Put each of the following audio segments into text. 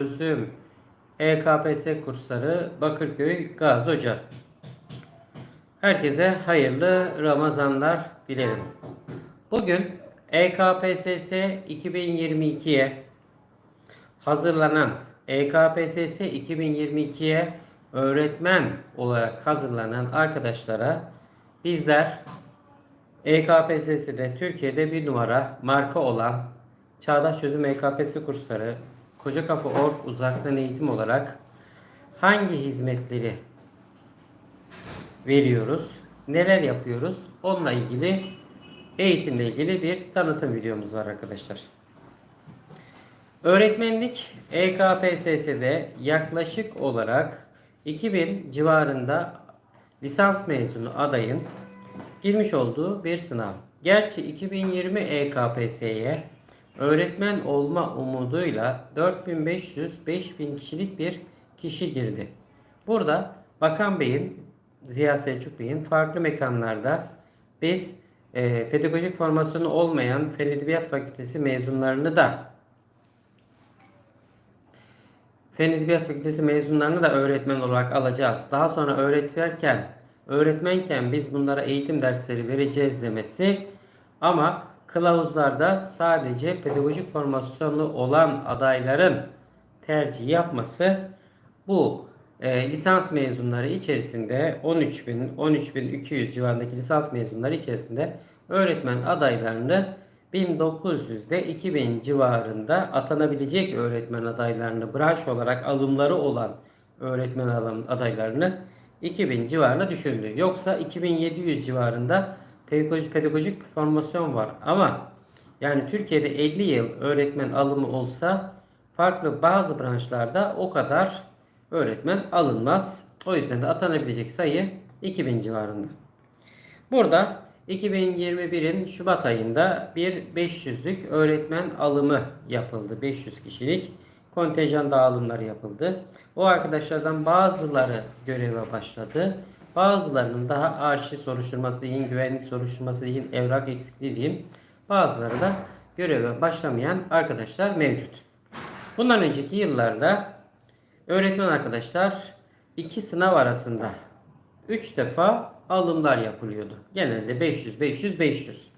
Çözüm EKPS kursları Bakırköy Gazi Hoca. Herkese hayırlı Ramazanlar dilerim. Bugün EKPSS 2022'ye hazırlanan EKPSS 2022'ye öğretmen olarak hazırlanan arkadaşlara bizler EKPSS'de Türkiye'de bir numara marka olan Çağdaş Çözüm EKPS kursları Koca Kafa Org uzaktan eğitim olarak hangi hizmetleri veriyoruz, neler yapıyoruz onunla ilgili eğitimle ilgili bir tanıtım videomuz var arkadaşlar. Öğretmenlik EKPSS'de yaklaşık olarak 2000 civarında lisans mezunu adayın girmiş olduğu bir sınav. Gerçi 2020 EKPS'ye öğretmen olma umuduyla 4500-5000 kişilik bir kişi girdi. Burada Bakan Bey'in, Ziya Selçuk Bey'in farklı mekanlarda biz e, pedagojik formasyonu olmayan Fen Edebiyat Fakültesi mezunlarını da Fen Edebiyat Fakültesi mezunlarını da öğretmen olarak alacağız. Daha sonra öğretirken, öğretmenken biz bunlara eğitim dersleri vereceğiz demesi ama kılavuzlarda sadece pedagojik formasyonu olan adayların tercih yapması bu e, lisans mezunları içerisinde 13.000 13.200 civarındaki lisans mezunları içerisinde öğretmen adaylarını 1900'de 2000 civarında atanabilecek öğretmen adaylarını branş olarak alımları olan öğretmen adaylarını 2000 civarına düşürdü. Yoksa 2700 civarında pedagojik, pedagojik bir formasyon var. Ama yani Türkiye'de 50 yıl öğretmen alımı olsa farklı bazı branşlarda o kadar öğretmen alınmaz. O yüzden de atanabilecek sayı 2000 civarında. Burada 2021'in Şubat ayında bir 500'lük öğretmen alımı yapıldı. 500 kişilik kontenjan dağılımları yapıldı. O arkadaşlardan bazıları göreve başladı. Bazılarının daha arşiv soruşturması deyin, güvenlik soruşturması deyin, evrak eksikliği deyin. Bazıları da göreve başlamayan arkadaşlar mevcut. Bundan önceki yıllarda öğretmen arkadaşlar iki sınav arasında 3 defa alımlar yapılıyordu. Genelde 500, 500, 500.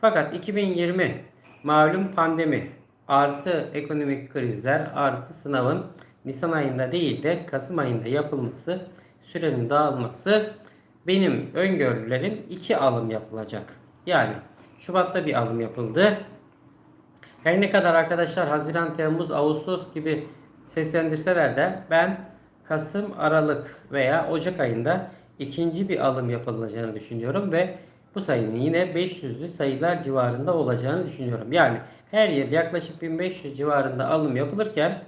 Fakat 2020 malum pandemi artı ekonomik krizler artı sınavın Nisan ayında değil de Kasım ayında yapılması, sürenin dağılması benim öngörülerim iki alım yapılacak. Yani Şubat'ta bir alım yapıldı. Her ne kadar arkadaşlar Haziran, Temmuz, Ağustos gibi seslendirseler de ben Kasım, Aralık veya Ocak ayında ikinci bir alım yapılacağını düşünüyorum ve bu sayının yine 500'lü sayılar civarında olacağını düşünüyorum. Yani her yıl yaklaşık 1500 civarında alım yapılırken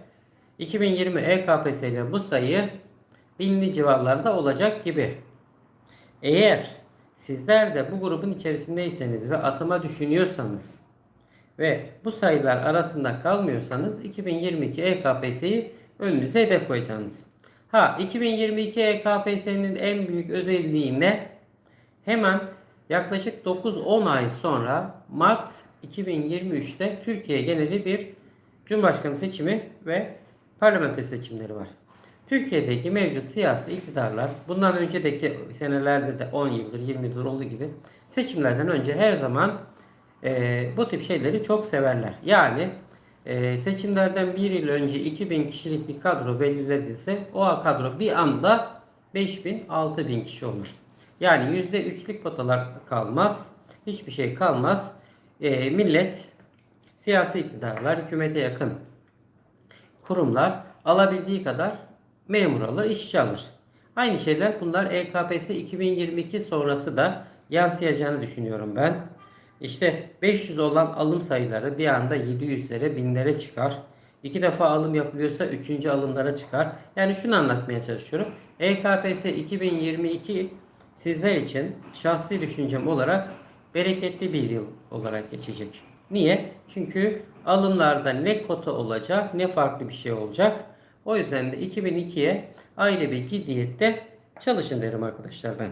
2020 EKPS ile bu sayı binli civarlarda olacak gibi. Eğer sizler de bu grubun içerisindeyseniz ve atıma düşünüyorsanız ve bu sayılar arasında kalmıyorsanız 2022 EKPS'yi önünüze hedef koyacaksınız. Ha 2022 EKPS'nin en büyük özelliği ne? Hemen yaklaşık 9-10 ay sonra Mart 2023'te Türkiye geneli bir Cumhurbaşkanı seçimi ve parlamento seçimleri var. Türkiye'deki mevcut siyasi iktidarlar bundan önceki senelerde de 10 yıldır 20 yıldır olduğu gibi seçimlerden önce her zaman e, bu tip şeyleri çok severler. Yani e, seçimlerden bir yıl önce 2000 kişilik bir kadro belirledilse o kadro bir anda 5000 6000 kişi olur. Yani %3'lük potalar kalmaz. Hiçbir şey kalmaz. E, millet siyasi iktidarlar, hükümete yakın kurumlar alabildiği kadar memur alır, işçi alır. Aynı şeyler bunlar EKPS 2022 sonrası da yansıyacağını düşünüyorum ben. İşte 500 olan alım sayıları bir anda 700'lere, 1000'lere çıkar. İki defa alım yapılıyorsa üçüncü alımlara çıkar. Yani şunu anlatmaya çalışıyorum. EKPS 2022 sizler için şahsi düşüncem olarak bereketli bir yıl olarak geçecek. Niye? Çünkü alımlarda ne kota olacak ne farklı bir şey olacak. O yüzden de 2002'ye ayrı bir ciddiyette çalışın derim arkadaşlar ben.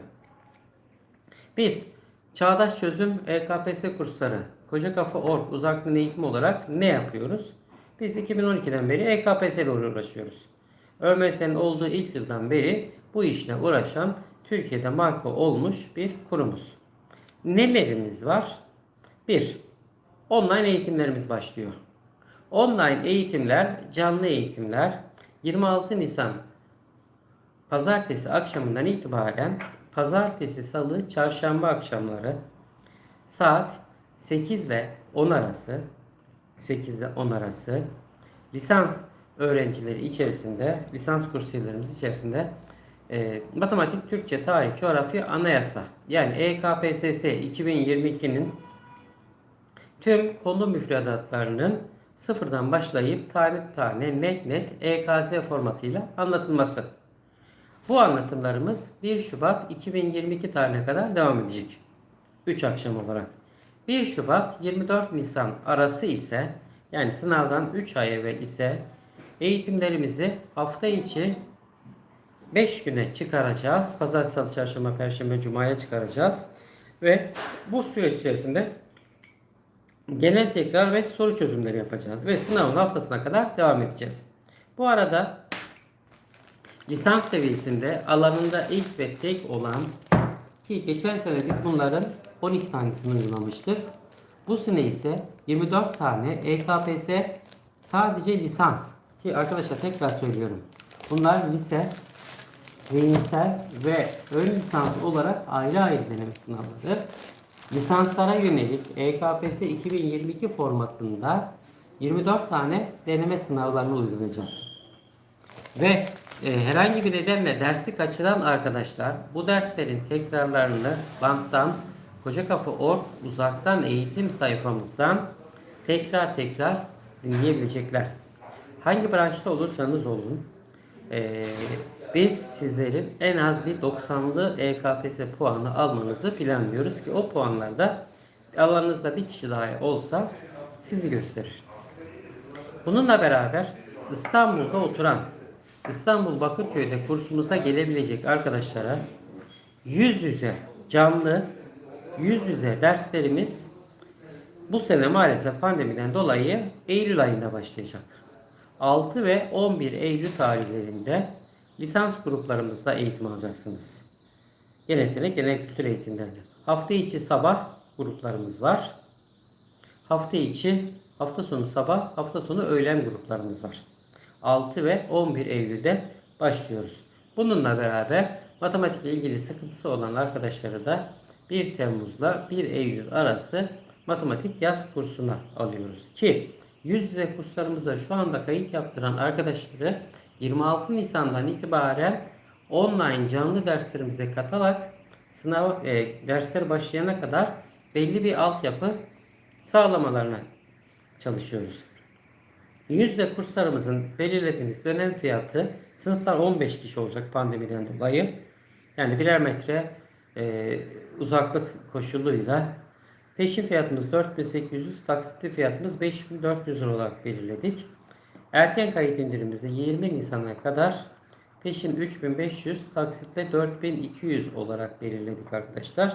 Biz Çağdaş Çözüm EKPS kursları Koca Kafa Org uzaktan eğitim olarak ne yapıyoruz? Biz 2012'den beri EKPS ile uğraşıyoruz. ÖMS'nin olduğu ilk yıldan beri bu işle uğraşan Türkiye'de marka olmuş bir kurumuz. Nelerimiz var? 1. Online eğitimlerimiz başlıyor. Online eğitimler, canlı eğitimler 26 Nisan. Pazartesi akşamından itibaren pazartesi, salı, çarşamba akşamları saat 8 ile 10 arası 8 ile 10 arası lisans öğrencileri içerisinde, lisans kursiyerlerimiz içerisinde e, matematik, Türkçe, tarih, coğrafya, anayasa yani EKPSS 2022'nin tüm konu müfredatlarının sıfırdan başlayıp tane tane net net EKS formatıyla anlatılması. Bu anlatımlarımız 1 Şubat 2022 tarihine kadar devam edecek. 3 akşam olarak. 1 Şubat 24 Nisan arası ise yani sınavdan 3 ay evvel ise eğitimlerimizi hafta içi 5 güne çıkaracağız. Pazartesi, salı, çarşamba, perşembe, cumaya çıkaracağız. Ve bu süreç içerisinde genel tekrar ve soru çözümleri yapacağız. Ve sınavın haftasına kadar devam edeceğiz. Bu arada lisans seviyesinde alanında ilk ve tek olan ki geçen sene biz bunların 12 tanesini uygulamıştık. Bu sene ise 24 tane EKPS sadece lisans. Ki arkadaşlar tekrar söylüyorum. Bunlar lise, zihinsel ve ön lisans olarak ayrı ayrı deneme sınavları. Lisanslara yönelik EKPS 2022 formatında 24 tane deneme sınavlarını uygulayacağız. Ve e, herhangi bir nedenle dersi kaçıran arkadaşlar bu derslerin tekrarlarını banttan Koca Org uzaktan eğitim sayfamızdan tekrar tekrar dinleyebilecekler. Hangi branşta olursanız olun e, biz sizlerin en az bir 90'lı EKPS puanı almanızı planlıyoruz ki o puanlarda alanınızda bir kişi daha olsa sizi gösterir. Bununla beraber İstanbul'da oturan İstanbul Bakırköy'de kursumuza gelebilecek arkadaşlara yüz yüze canlı yüz yüze derslerimiz bu sene maalesef pandemiden dolayı Eylül ayında başlayacak. 6 ve 11 Eylül tarihlerinde lisans gruplarımızda eğitim alacaksınız. Yetenek, genel kültür eğitimlerinde. Hafta içi sabah gruplarımız var. Hafta içi, hafta sonu sabah, hafta sonu öğlen gruplarımız var. 6 ve 11 Eylül'de başlıyoruz. Bununla beraber matematikle ilgili sıkıntısı olan arkadaşları da 1 Temmuz'la 1 Eylül arası matematik yaz kursuna alıyoruz. Ki yüz yüze kurslarımıza şu anda kayıt yaptıran arkadaşları 26 Nisan'dan itibaren online canlı derslerimize katarak sınav e, dersler başlayana kadar belli bir altyapı sağlamalarına çalışıyoruz. Yüz yüze kurslarımızın belirlediğimiz dönem fiyatı sınıflar 15 kişi olacak pandemiden dolayı. Yani birer metre e, uzaklık koşuluyla peşin fiyatımız 4800, taksitli fiyatımız 5400 lira olarak belirledik. Erken kayıt indirimimizi 20 Nisan'a kadar peşin 3500, taksitle 4200 olarak belirledik arkadaşlar.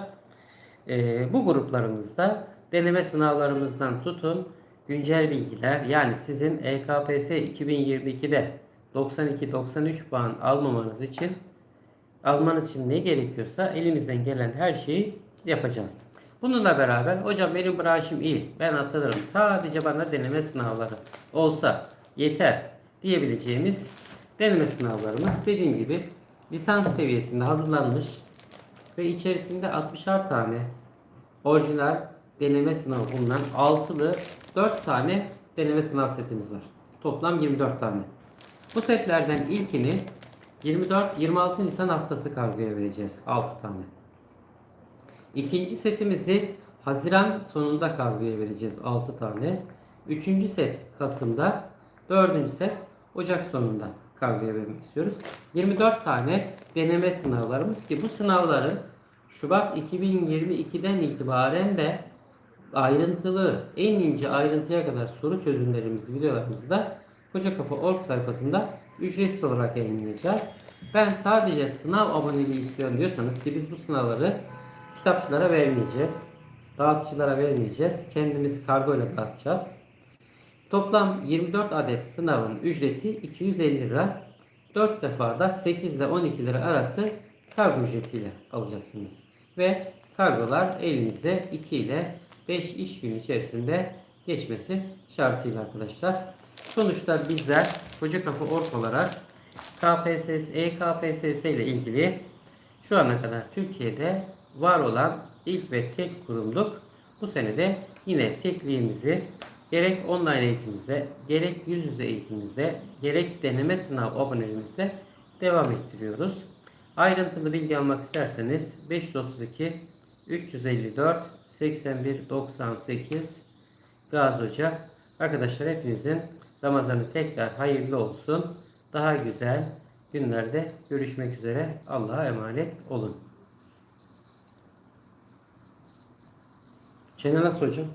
E, bu gruplarımızda deneme sınavlarımızdan tutun güncel bilgiler yani sizin EKPS 2022'de 92-93 puan almamanız için almanız için ne gerekiyorsa elimizden gelen her şeyi yapacağız. Bununla beraber hocam benim branşım iyi ben atanırım sadece bana deneme sınavları olsa yeter diyebileceğimiz deneme sınavlarımız dediğim gibi lisans seviyesinde hazırlanmış ve içerisinde 60'ar tane orijinal deneme sınavı bulunan altılı 4 tane deneme sınav setimiz var. Toplam 24 tane. Bu setlerden ilkini 24-26 Nisan haftası kargoya vereceğiz. 6 tane. İkinci setimizi Haziran sonunda kargoya vereceğiz. 6 tane. Üçüncü set Kasım'da. Dördüncü set Ocak sonunda kargoya vermek istiyoruz. 24 tane deneme sınavlarımız ki bu sınavların Şubat 2022'den itibaren de ayrıntılı, en ince ayrıntıya kadar soru çözümlerimizi, videolarımızı da Koca Kafa Org sayfasında ücretsiz olarak yayınlayacağız. Ben sadece sınav aboneliği istiyorum diyorsanız ki biz bu sınavları kitapçılara vermeyeceğiz. Dağıtıcılara vermeyeceğiz. Kendimiz kargo ile dağıtacağız. Toplam 24 adet sınavın ücreti 250 lira. 4 defa da 8 ile 12 lira arası kargo ücretiyle alacaksınız. Ve kargolar elinize 2 ile 5 iş günü içerisinde geçmesi şartıyla arkadaşlar. Sonuçta bizler Koca Kafa Ork olarak KPSS, EKPSS ile ilgili şu ana kadar Türkiye'de var olan ilk ve tek kurumduk. Bu sene de yine tekliğimizi gerek online eğitimimizde, gerek yüz yüze eğitimimizde, gerek deneme sınav aboneliğimizde devam ettiriyoruz. Ayrıntılı bilgi almak isterseniz 532 354 81 98 Gazi Hoca. Arkadaşlar hepinizin Ramazanı tekrar hayırlı olsun. Daha güzel günlerde görüşmek üzere. Allah'a emanet olun. Çene nasıl hocam?